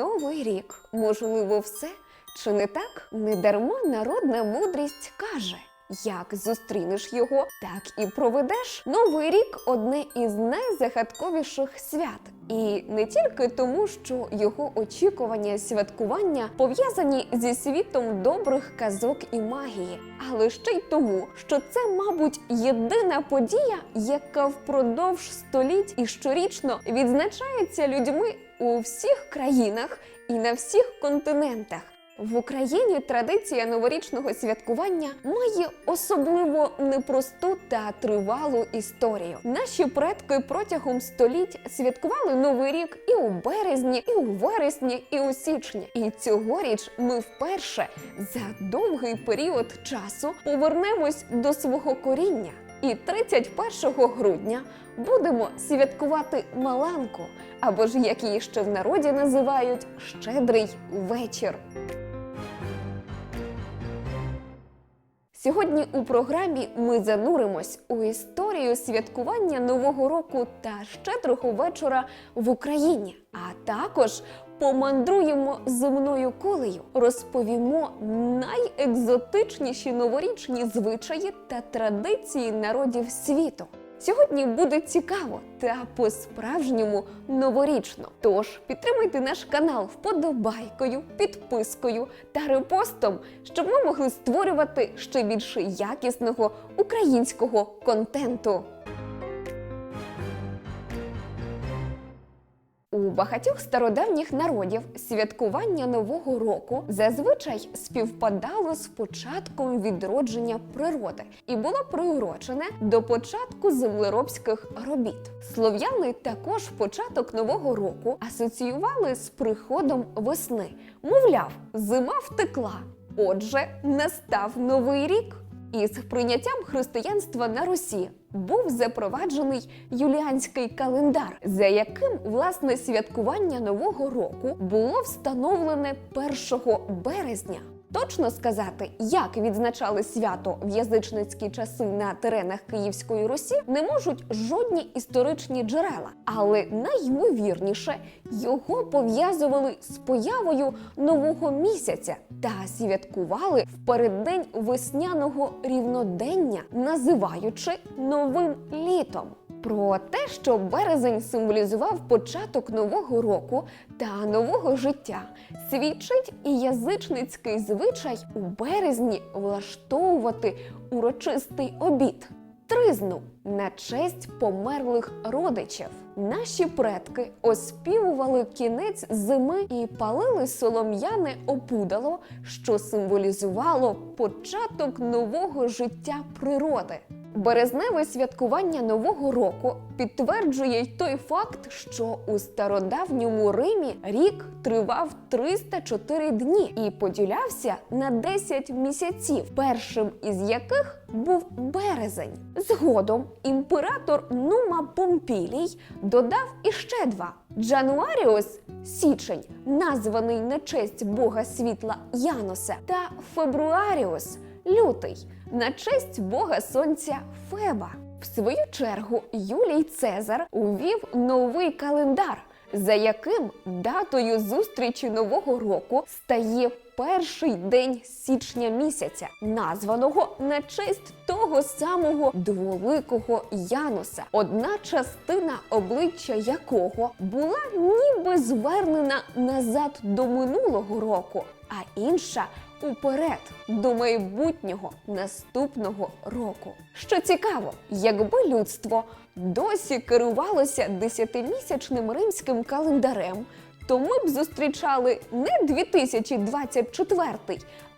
Новий рік, можливо, все. Чи не так? Недарма народна мудрість каже: як зустрінеш його, так і проведеш. Новий рік одне із найзагадковіших свят. І не тільки тому, що його очікування святкування пов'язані зі світом добрих казок і магії, але ще й тому, що це, мабуть, єдина подія, яка впродовж століть і щорічно відзначається людьми у всіх країнах і на всіх континентах. В Україні традиція новорічного святкування має особливо непросту та тривалу історію. Наші предки протягом століть святкували новий рік і у березні, і у вересні, і у січні. І цьогоріч ми вперше за довгий період часу повернемось до свого коріння. І 31 грудня будемо святкувати Маланку, або ж як її ще в народі називають щедрий вечір. Сьогодні у програмі ми зануримось у історію святкування Нового року та щедрого вечора в Україні, а також помандруємо земною колею, розповімо найекзотичніші новорічні звичаї та традиції народів світу. Сьогодні буде цікаво та по-справжньому новорічно. Тож підтримуйте наш канал вподобайкою, підпискою та репостом, щоб ми могли створювати ще більше якісного українського контенту. У багатьох стародавніх народів святкування Нового року зазвичай співпадало з початком відродження природи і було приурочене до початку землеробських робіт. Слов'яни також початок нового року асоціювали з приходом весни. Мовляв, зима втекла. Отже, настав новий рік. Із прийняттям християнства на Русі був запроваджений юліанський календар, за яким власне святкування нового року було встановлене 1 березня. Точно сказати, як відзначали свято в язичницькі часи на теренах Київської Русі, не можуть жодні історичні джерела, але найймовірніше його пов'язували з появою нового місяця та святкували в переддень весняного рівнодення, називаючи новим літом. Про те, що березень символізував початок нового року та нового життя, свідчить і язичницький звичай у березні влаштовувати урочистий обід. Тризну на честь померлих родичів. Наші предки оспівували кінець зими і палили солом'яне опудало, що символізувало початок нового життя природи. Березневе святкування Нового року підтверджує й той факт, що у стародавньому Римі рік тривав 304 дні і поділявся на 10 місяців, першим із яких був березень. Згодом імператор Нума Помпілій додав іще два: Джануаріус січень, названий на честь бога світла Яноса, та Фебруаріус лютий на честь бога сонця Феба. В свою чергу Юлій Цезар увів новий календар, за яким датою зустрічі нового року стає перший день січня місяця, названого на честь того самого дволикого Януса, одна частина обличчя якого була ніби звернена назад до минулого року, а інша уперед до майбутнього наступного року. Що цікаво, якби людство досі керувалося десятимісячним римським календарем, то ми б зустрічали не 2024,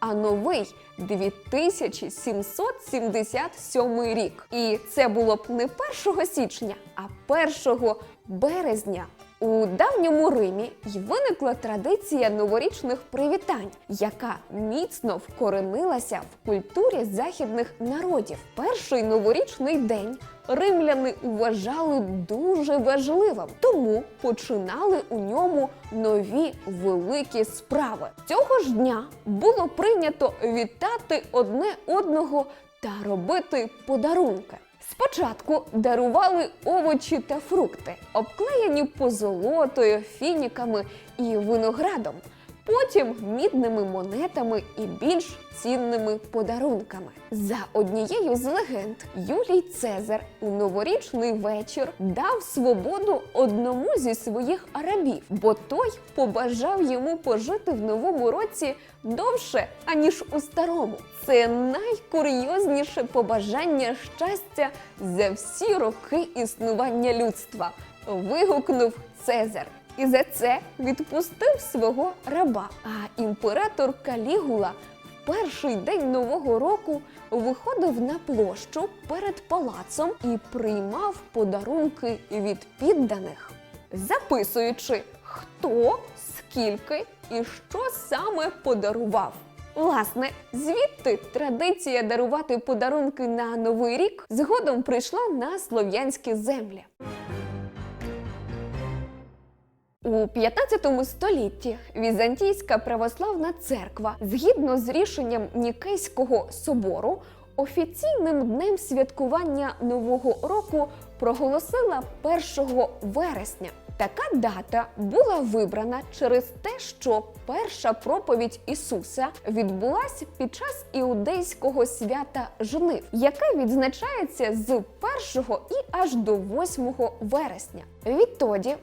а новий 2777 рік. І це було б не 1 січня, а 1 березня. У давньому Римі й виникла традиція новорічних привітань, яка міцно вкоренилася в культурі західних народів. Перший новорічний день римляни вважали дуже важливим, тому починали у ньому нові великі справи. Цього ж дня було прийнято вітати одне одного та робити подарунки. Спочатку дарували овочі та фрукти, обклеєні позолотою, фініками і виноградом. Потім мідними монетами і більш цінними подарунками. За однією з легенд, Юлій Цезар у новорічний вечір дав свободу одному зі своїх арабів, бо той побажав йому пожити в новому році довше, аніж у старому. Це найкурйозніше побажання щастя за всі роки існування людства. Вигукнув Цезар. І за це відпустив свого раба. А імператор Калігула в перший день нового року виходив на площу перед палацом і приймав подарунки від підданих, записуючи, хто, скільки і що саме подарував. Власне, звідти традиція дарувати подарунки на новий рік згодом прийшла на слов'янські землі. У 15 столітті Візантійська православна церква, згідно з рішенням Нікейського собору, офіційним днем святкування Нового року проголосила 1 вересня. Така дата була вибрана через те, що перша проповідь Ісуса відбулася під час іудейського свята жнив, яке відзначається з 1 і аж до 8 вересня. Відтоді,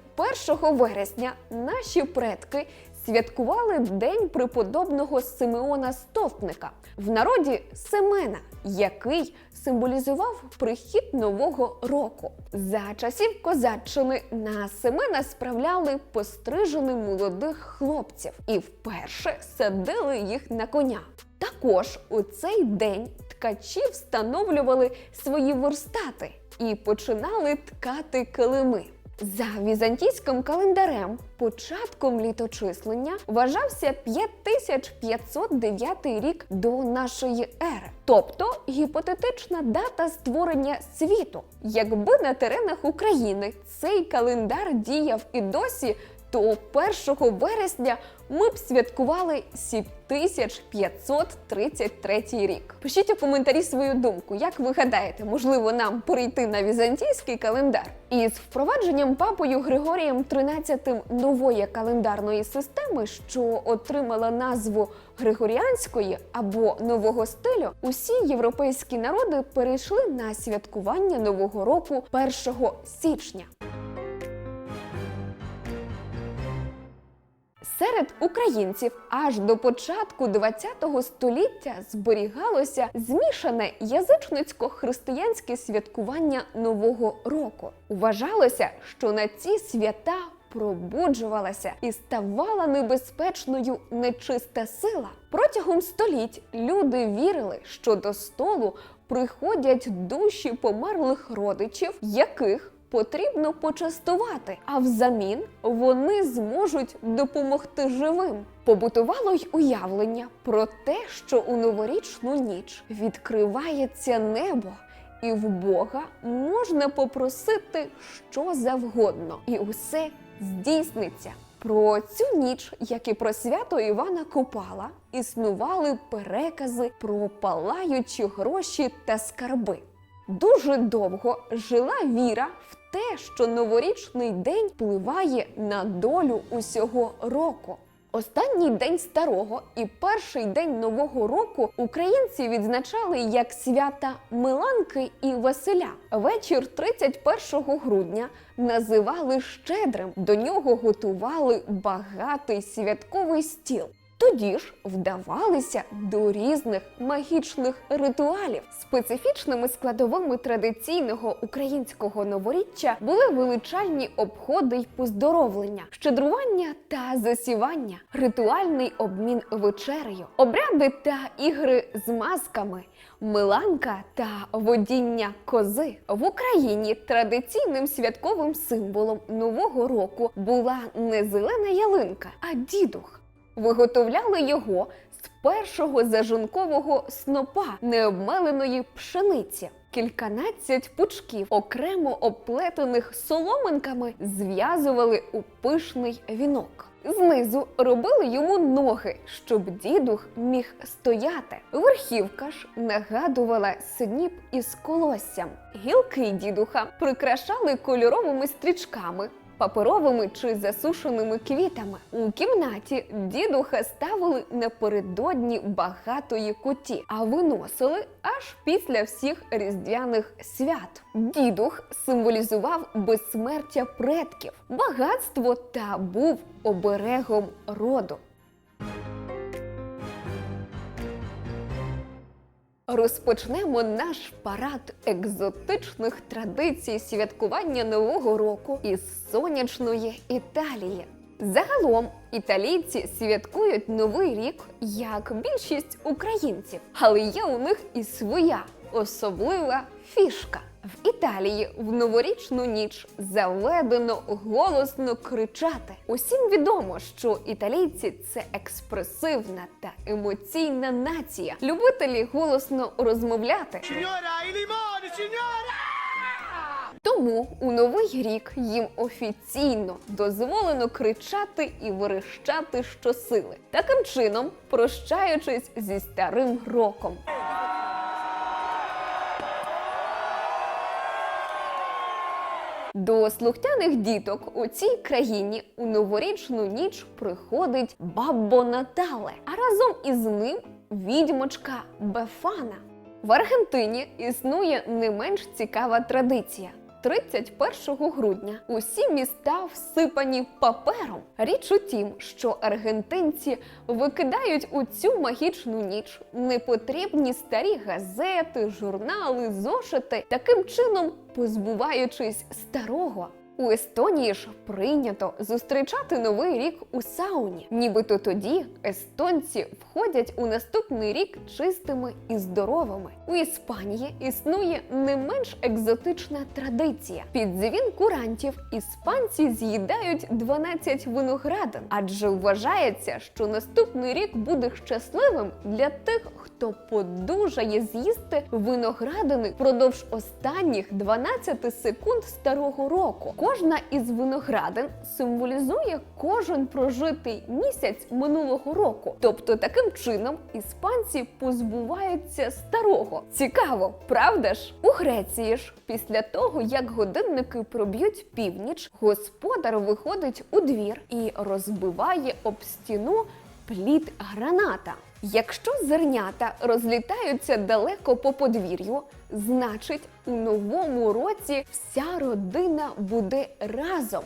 1 вересня, наші предки святкували День преподобного Симеона Стовпника, в народі Семена, який символізував прихід нового року. За часів козаччини на Семена справляли пострижених молодих хлопців і вперше садили їх на коня. Також у цей день ткачі встановлювали свої верстати і починали ткати килими. За візантійським календарем початком літочислення вважався 5509 рік до нашої ери, тобто гіпотетична дата створення світу. Якби на теренах України цей календар діяв і досі, то 1 вересня ми б святкували 7533 рік. Пишіть у коментарі свою думку, як ви гадаєте, можливо, нам перейти на візантійський календар. І з впровадженням папою Григорієм XIII нової календарної системи, що отримала назву Григоріанської або нового стилю, усі європейські народи перейшли на святкування нового року 1 січня. Серед українців аж до початку ХХ століття зберігалося змішане язичницько-християнське святкування Нового року. Вважалося, що на ці свята пробуджувалася і ставала небезпечною нечиста сила. Протягом століть люди вірили, що до столу приходять душі померлих родичів, яких потрібно почастувати, а взамін вони зможуть допомогти живим. Побутувало й уявлення про те, що у новорічну ніч відкривається небо. І в Бога можна попросити що завгодно, і усе здійсниться. Про цю ніч, як і про свято Івана Купала, існували перекази про палаючі гроші та скарби. Дуже довго жила віра в те, що новорічний день впливає на долю усього року. Останній день старого і перший день нового року українці відзначали як свята Миланки і Василя. Вечір 31 грудня називали щедрим. До нього готували багатий святковий стіл. Тоді ж вдавалися до різних магічних ритуалів. Специфічними складовими традиційного українського новоріччя були величальні обходи й поздоровлення, щедрування та засівання, ритуальний обмін вечерею, обряди та ігри з масками. Миланка та водіння кози в Україні традиційним святковим символом нового року була не зелена ялинка, а дідух. Виготовляли його з першого зажункового снопа необмеленої пшениці. Кільканадцять пучків, окремо оплетених соломинками, зв'язували у пишний вінок. Знизу робили йому ноги, щоб дідух міг стояти. Верхівка ж нагадувала сніп із колоссям. Гілки дідуха прикрашали кольоровими стрічками, паперовими чи засушеними квітами. У кімнаті дідуха ставили напередодні багатої куті, а виносили аж після всіх різдвяних свят. Дідух символізував безсмертя предків, багатство та був оберегом роду. Розпочнемо наш парад екзотичних традицій святкування Нового року із сонячної Італії. Загалом італійці святкують новий рік як більшість українців, але є у них і своя особлива фішка. В Італії в новорічну ніч заведено голосно кричати. Усім відомо, що італійці це експресивна та емоційна нація, любителі голосно розмовляти. Signora, i limoni, signora! Тому у новий рік їм офіційно дозволено кричати і верещати щосили, таким чином прощаючись зі старим роком. До слухняних діток у цій країні у новорічну ніч приходить бабо Натале, а разом із ним відьмочка Бефана. В Аргентині існує не менш цікава традиція. 31 грудня усі міста всипані папером. Річ у тім, що аргентинці викидають у цю магічну ніч непотрібні старі газети, журнали, зошити, таким чином позбуваючись старого. У Естонії ж прийнято зустрічати новий рік у сауні. Нібито тоді естонці входять у наступний рік чистими і здоровими. У Іспанії існує не менш екзотична традиція. Під дзвін курантів іспанці з'їдають 12 виноградин, адже вважається, що наступний рік буде щасливим для тих, хто подужає з'їсти виноградини впродовж останніх 12 секунд старого року. Кожна із виноградин символізує кожен прожитий місяць минулого року. Тобто, таким чином іспанці позбуваються старого. Цікаво, правда ж? У Греції ж, після того як годинники проб'ють північ, господар виходить у двір і розбиває об стіну плід граната. Якщо зернята розлітаються далеко по подвір'ю, значить у новому році вся родина буде разом.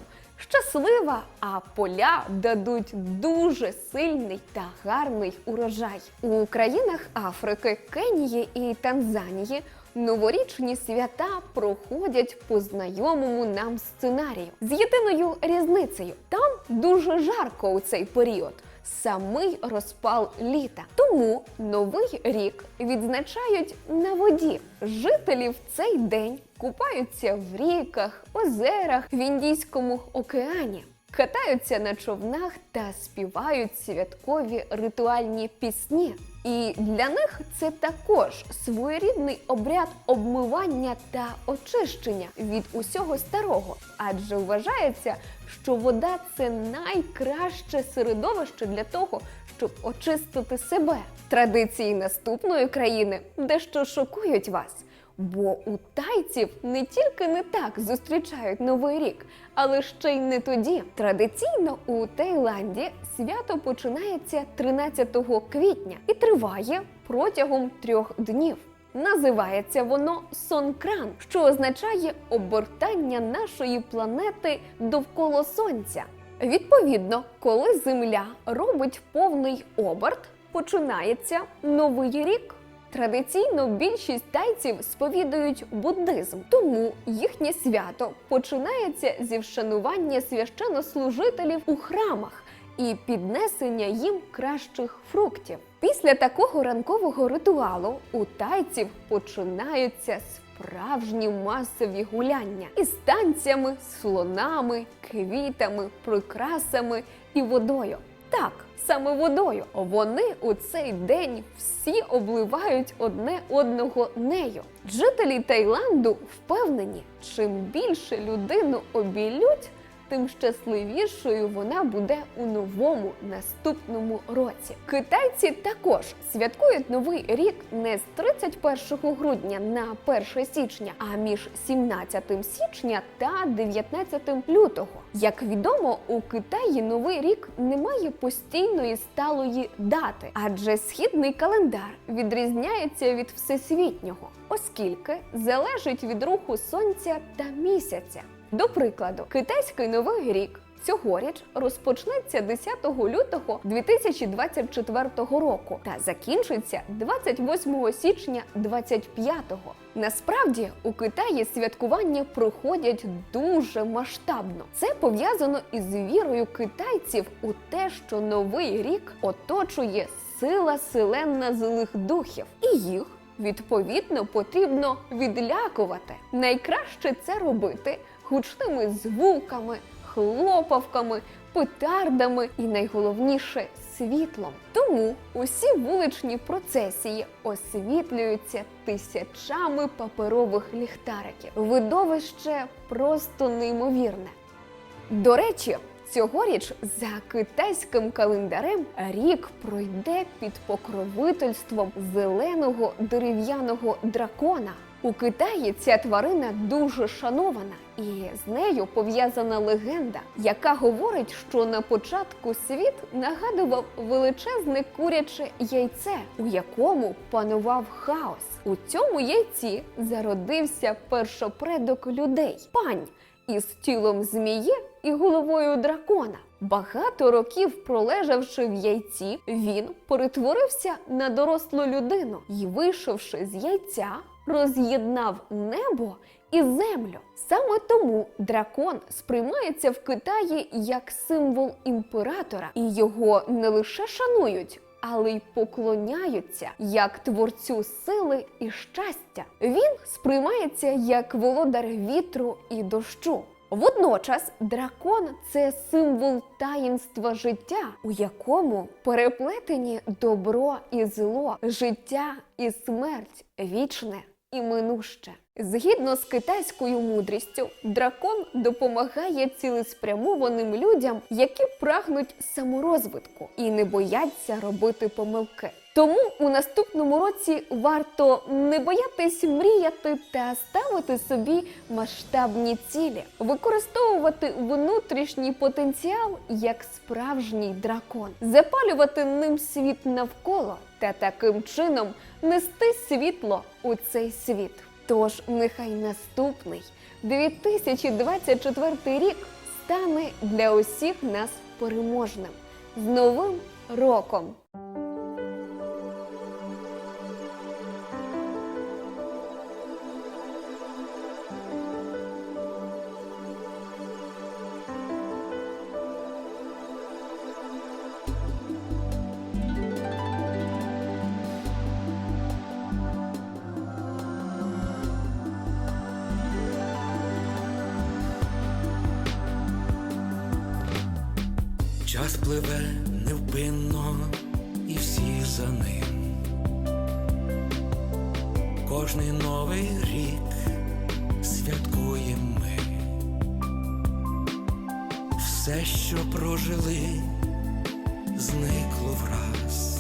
Щаслива, а поля дадуть дуже сильний та гарний урожай. У країнах Африки, Кенії і Танзанії новорічні свята проходять по знайомому нам сценарію з єдиною різницею. Там дуже жарко у цей період. Самий розпал літа. Тому новий рік відзначають на воді. Жителі в цей день купаються в ріках, озерах в Індійському океані. Катаються на човнах та співають святкові ритуальні пісні. І для них це також своєрідний обряд обмивання та очищення від усього старого, адже вважається, що вода це найкраще середовище для того, щоб очистити себе. Традиції наступної країни дещо шокують вас. Бо у тайців не тільки не так зустрічають новий рік, але ще й не тоді. Традиційно у Таїланді свято починається 13 квітня і триває протягом трьох днів. Називається воно Сонкран, що означає обертання нашої планети довкола сонця. Відповідно, коли Земля робить повний оберт, починається новий рік. Традиційно більшість тайців сповідують буддизм, тому їхнє свято починається зі вшанування священнослужителів у храмах і піднесення їм кращих фруктів. Після такого ранкового ритуалу у тайців починаються справжні масові гуляння із танцями, слонами, квітами, прикрасами і водою. Так, саме водою. Вони у цей день всі обливають одне одного нею. Жителі Таїланду впевнені, чим більше людину обілють, тим щасливішою вона буде у новому наступному році. Китайці також святкують новий рік не з 31 грудня на 1 січня, а між 17 січня та 19 лютого. Як відомо, у Китаї новий рік не має постійної сталої дати, адже східний календар відрізняється від всесвітнього, оскільки залежить від руху сонця та місяця. До прикладу, китайський новий рік цьогоріч розпочнеться 10 лютого 2024 року та закінчиться 28 січня 25-го. Насправді у Китаї святкування проходять дуже масштабно. Це пов'язано із вірою китайців у те, що новий рік оточує сила селенна злих духів, і їх відповідно потрібно відлякувати. Найкраще це робити гучними звуками, хлопавками, петардами і найголовніше світлом. Тому усі вуличні процесії освітлюються тисячами паперових ліхтариків. Видовище просто неймовірне. До речі, цьогоріч за китайським календарем рік пройде під покровительством зеленого дерев'яного дракона. У Китаї ця тварина дуже шанована, і з нею пов'язана легенда, яка говорить, що на початку світ нагадував величезне куряче яйце, у якому панував хаос. У цьому яйці зародився першопредок людей пань із тілом змії і головою дракона. Багато років пролежавши в яйці, він перетворився на дорослу людину і, вийшовши з яйця, роз'єднав небо і землю. Саме тому дракон сприймається в Китаї як символ імператора, і його не лише шанують, але й поклоняються як творцю сили і щастя. Він сприймається як володар вітру і дощу. Водночас дракон це символ таїнства життя, у якому переплетені добро і зло, життя і смерть, вічне і минуще. Згідно з китайською мудрістю, дракон допомагає цілеспрямованим людям, які прагнуть саморозвитку і не бояться робити помилки. Тому у наступному році варто не боятись мріяти та ставити собі масштабні цілі, використовувати внутрішній потенціал як справжній дракон, запалювати ним світ навколо та таким чином нести світло у цей світ. Тож нехай наступний 2024 рік стане для усіх нас переможним з новим роком. Пливе невпинно, і всі за ним. Кожний новий рік святкуємо ми. Все, що прожили, зникло враз,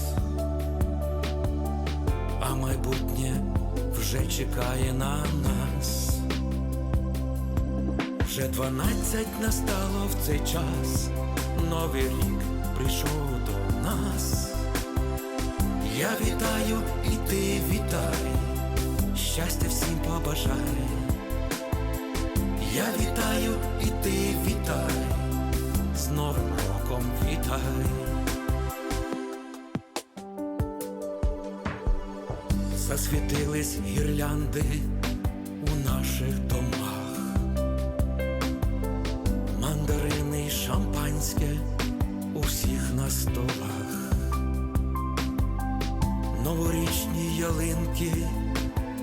а майбутнє вже чекає на нас. Вже дванадцять настало в цей час, новий рік прийшов до нас. Я вітаю і ти вітай, щастя всім побажай. Я вітаю і ти вітай, з Новим роком вітай. Засвітились гірлянди шампанське у всіх на столах, новорічні ялинки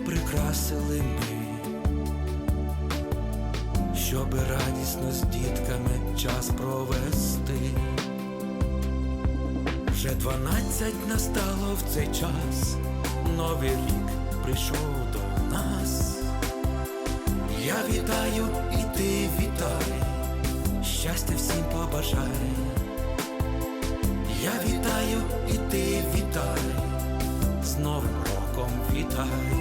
прикрасили ми, щоби радісно з дітками час провести. Вже дванадцять настало в цей час, новий рік прийшов до нас. Я вітаю і ти вітай, щастя всім побажай. Я вітаю і ти вітай, з Новим роком вітай.